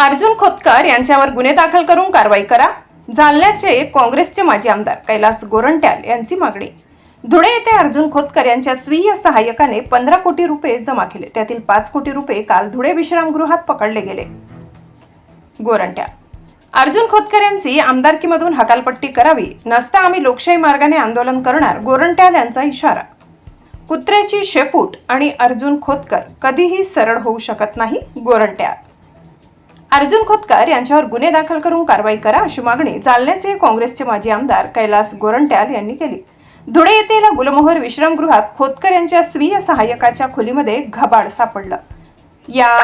अर्जुन खोतकर यांच्यावर गुन्हे दाखल करून कारवाई करा. जालन्याचे काँग्रेसचे माजी आमदार कैलास गोरंट्याल यांची मागणी. धुळे येथे अर्जुन खोतकर यांच्या स्वीय सहाय्यकाने पंधरा कोटी रुपये जमा केले. त्यातील पाच कोटी रुपये काल धुळे विश्रामगृहात पकडले गेले. गोरंट्या अर्जुन खोतकर यांची आमदारकीमधून हकालपट्टी करावी. नसता आम्ही लोकशाही मार्गाने आंदोलन करणार गोरंट्याल यांचा इशारा. कुत्र्याची शेपूट आणि अर्जुन खोतकर कधीही सरळ होऊ शकत नाही गोरंट्याल. अर्जुन खोतकर यांच्यावर गुन्हे दाखल करून कारवाई करा अशी मागणी जालन्याचे काँग्रेसचे माजी आमदार कैलास गोरंट्याल यांनी केली. धुळे येथील गुलमोहर विश्रामगृहात खोतकर यांच्या स्वीय सहाय्यकाच्या खोलीमध्ये घबाड सापडलं. या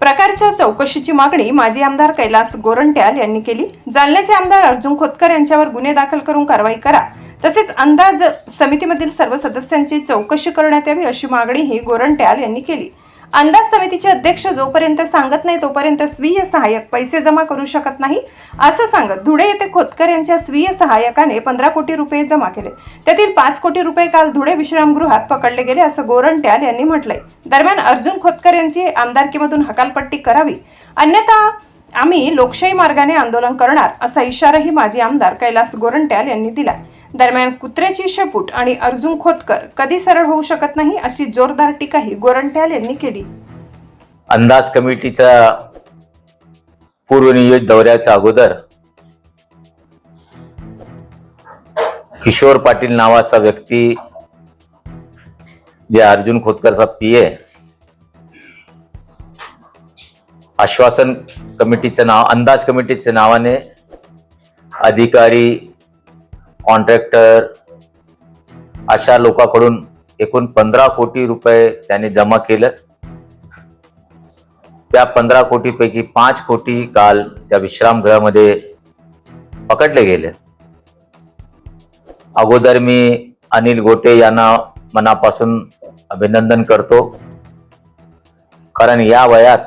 प्रकारच्या चौकशीची मागणी माजी आमदार कैलास गोरंट्याल यांनी केली. जालन्याचे आमदार अर्जुन खोतकर यांच्यावर गुन्हे दाखल करून कारवाई करा. तसेच अंदाज समितीमधील सर्व सदस्यांची चौकशी करण्यात यावी अशी मागणीही गोरंट्याल यांनी केली. अंदाज समितीचे अध्यक्ष जोपर्यंत सांगत नाही तोपर्यंत स्वीय सहाय्यक पैसे जमा करू शकत नाही असं सांगत धुळे येथे खोतकर यांच्या स्वीय सहाय्यकाने पंधरा कोटी रुपये जमा केले. त्यातील पाच कोटी रुपये काल धुळे विश्रामगृहात पकडले गेले असं गोरंट्याल यांनी म्हटलंय. दरम्यान अर्जुन खोतकर यांची आमदारकीमधून हकालपट्टी करावी. अन्यथा आम्ही लोकशाही मार्गाने आंदोलन करणार असा इशाराही माजी आमदार कैलास गोरंट्याल यांनी दिला दरम्यान कुत्र्याची शेपूट आणि अर्जुन खोतकर कधी सरळ होऊ शकत नाही अशी जोरदार टीकाही गोरंट्याल यांनी केली. अंदाज कमिटीच्या पूर्वनियोजित दौऱ्याच्या अगोदर किशोर पाटील नावाचा व्यक्ती जे अर्जुन खोतकरचा पी ए आश्वासन कमिटीचं नाव अंदाज कमिटीच्या नावाने अधिकारी कॉन्ट्रॅक्टर अशा लोकांकडून एकूण पंधरा कोटी रुपये त्यांनी जमा केलं. त्या पंधरा कोटीपैकी पाच कोटी काल त्या विश्रामगृहामध्ये पकडले गेले. अगोदर मी अनिल गोटे यांना मनापासून अभिनंदन करतो. कारण या वयात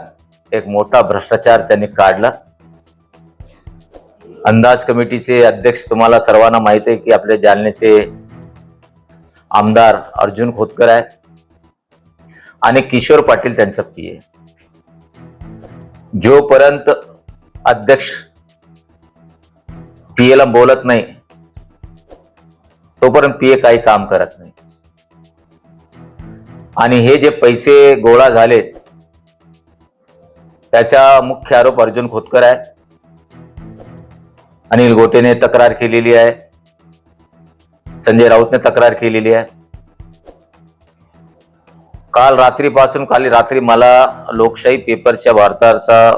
एक मोठा भ्रष्टाचार त्यांनी काढला. अंदाज कमिटीचे अध्यक्ष तुम्हाला सर्वांना माहिती आहे की आपले जालनेचे आमदार अर्जुन खोतकर आहे आणि किशोर पाटील त्यांचा पी आहे जोपर्यंत अध्यक्ष पीएला बोलत नाही तोपर्यंत पीए काही काम करत नाही. आणि हे जे पैसे गोळा झाले त्याचा मुख्य आरोप अर्जुन खोतकर आहे. अनिल गोटेने तक्रार केलेली आहे. संजय राऊतने तक्रार केलेली आहे. काल रात्रीपासून काल रात्री मला लोकशाही पेपरच्या वार्ताहरचा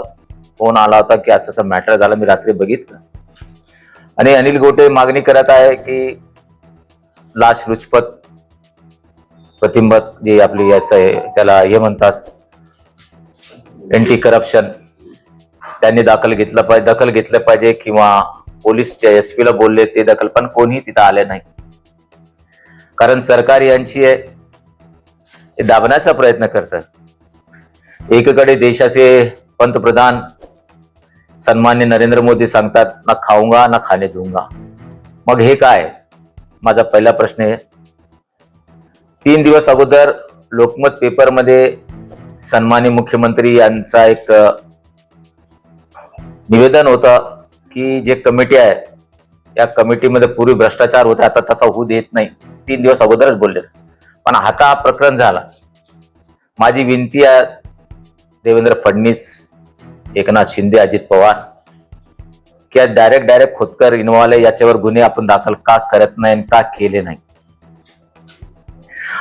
फोन आला होता की असं असं मॅटर झालं मी रात्री बघितलं. आणि अनिल गोटे मागणी करत आहे की लाश रुचपत प्रतिंबत जे आपली असं आहे त्याला हे म्हणतात अँटी करप्शन त्यांनी दाखल घेतलं पाहिजे दखल घेतलं पाहिजे किंवा पोलीसच्या एस ला बोलले ते दखल पण कोणी तिथं आले नाही. कारण सरकार यांची दाबण्याचा प्रयत्न करत. एकीकडे देशाचे पंतप्रधान सन्मान्य नरेंद्र मोदी सांगतात ना खाऊंगा ना खाणे दूंगा. मग हे काय? माझा पहिला प्रश्न आहे. तीन दिवस अगोदर लोकमत पेपरमध्ये सन्मान्य मुख्यमंत्री यांचा एक निवेदन होतं. की जे कमिटी आहे या कमिटीमध्ये पूर्वी भ्रष्टाचार होता आता तसा होऊ देत नाही. तीन दिवस अगोदरच बोलले. पण आता हा प्रकरण झाला? माझी विनंती आहे देवेंद्र फडणवीस एकनाथ शिंदे अजित पवार की डायरेक्ट डायरेक्ट खोदकर इन्व्हॉल्व आहे याच्यावर गुन्हे आपण दाखल का करत नाही आणि का केले नाही?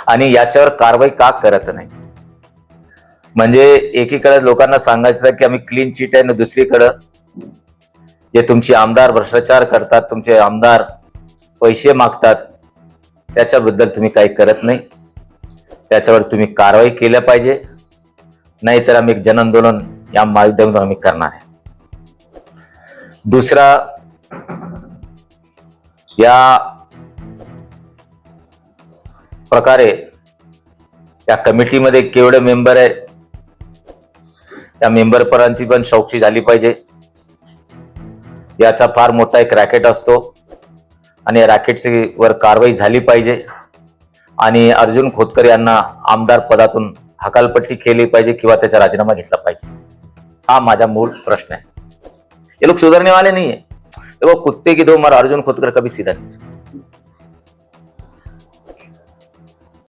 आणि याच्यावर कारवाई का करत नाही? म्हणजे एकीकडे लोकांना सांगायचं की आम्ही क्लीन चिट आहे आणि दुसरीकडं जे तुमचे आमदार भ्रष्टाचार करतात तुमचे आमदार पैसे मागतात त्याच्याबद्दल तुम्ही काही करत नाही. त्याच्यावर तुम्ही कारवाई केल्या पाहिजे. नाहीतर आम्ही एक जनआंदोलन या माध्यमातून आम्ही करणार आहे. दुसरा या प्रकारे या कमिटीमध्ये केवढे मेंबर आहे त्या मेंबरपरांची पण चौकशी झाली पाहिजे. याचा फार मोठा एक रॅकेट असतो. आणि या रॅकेटची वर कारवाई झाली पाहिजे. आणि अर्जुन खोतकर यांना आमदार पदातून हकालपट्टी केली पाहिजे किंवा त्याचा राजीनामा घेतला पाहिजे. हा माझा मूळ प्रश्न आहे. ये लोक सुधारणेवाले वाले आहे है देखो कुत्ते की दो मार अर्जुन खोदकर कभी सीधा नहीं